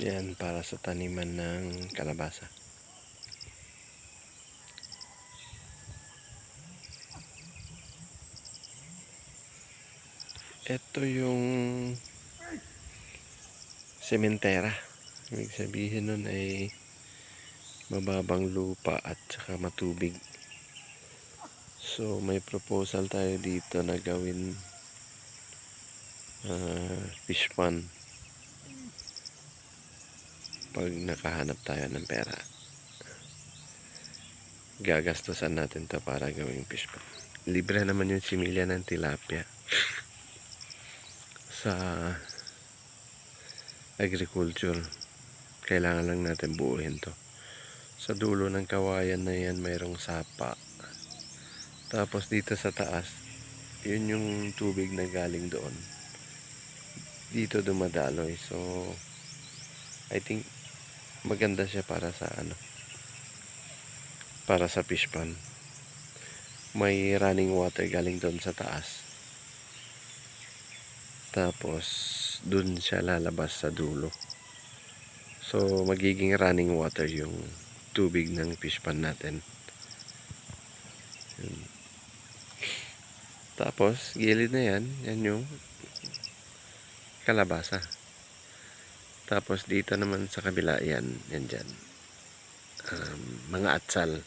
Yan para sa taniman ng kalabasa. Ito yung sementera. Ibig sabihin nun ay mababang lupa at saka matubig. So may proposal tayo dito na gawin ah, fish pond pag nakahanap tayo ng pera. Gagastusan natin to para gawing fish pond. Libre naman yung similya ng tilapia sa agriculture. Kailangan lang natin buuhin to. Sa dulo ng kawayan na yan mayroong sapa. Tapos dito sa taas, yun yung tubig na galing doon. Dito dumadaloy. So, I think maganda siya para sa ano para sa fish pond. May running water galing doon sa taas. Tapos doon siya lalabas sa dulo. So magiging running water yung tubig ng fish pond natin. Yun. tapos gilid na yan. Yan yung kalabasa tapos dito naman sa kabila yan, yan dyan. Um, mga atsal.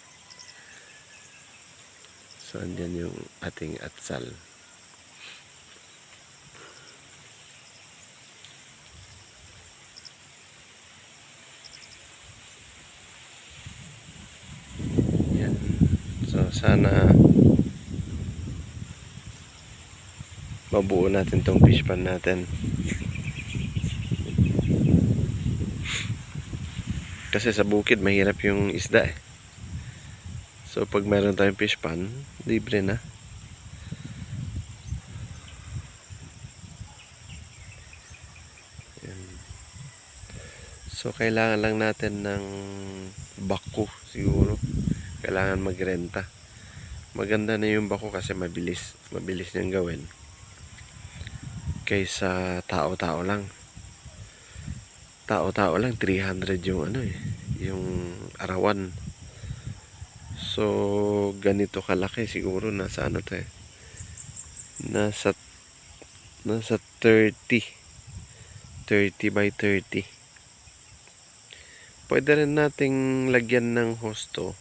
So andyan yung ating atsal. Yan. So sana mabuo natin tong fish pan natin. Kasi sa bukid mahirap yung isda eh. So pag meron tayong fish pan, libre na. So kailangan lang natin ng bako siguro. Kailangan magrenta. Maganda na yung bako kasi mabilis. Mabilis niyang gawin. Kaysa tao-tao lang tao-tao lang 300 yung ano eh yung arawan. So ganito kalaki siguro nasa ano to eh nasa nasa 30 30 by 30 pwede rin nating lagyan ng hosto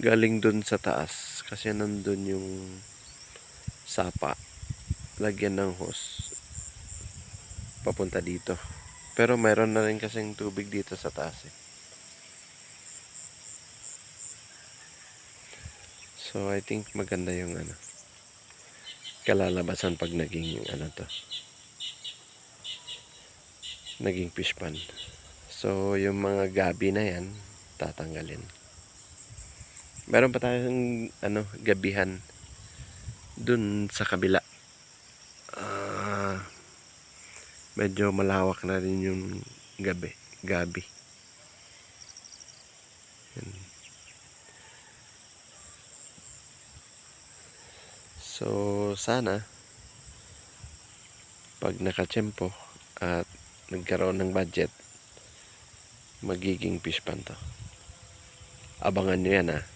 galing dun sa taas kasi nandun yung sapa. Lagyan ng hose papunta dito pero mayroon na rin kasing tubig dito sa taas eh. So I think maganda yung ano kalalabasan pag naging ano to. Naging fish pond. So yung mga gabi na yan tatanggalin. Meron pa tayong ano gabihan dun sa kabila. Medyo malawak na rin yung gabi, gabi. Yan. So, sana pag nakatsempo at nagkaroon ng budget magiging fish pan to. Abangan nyo yan ha.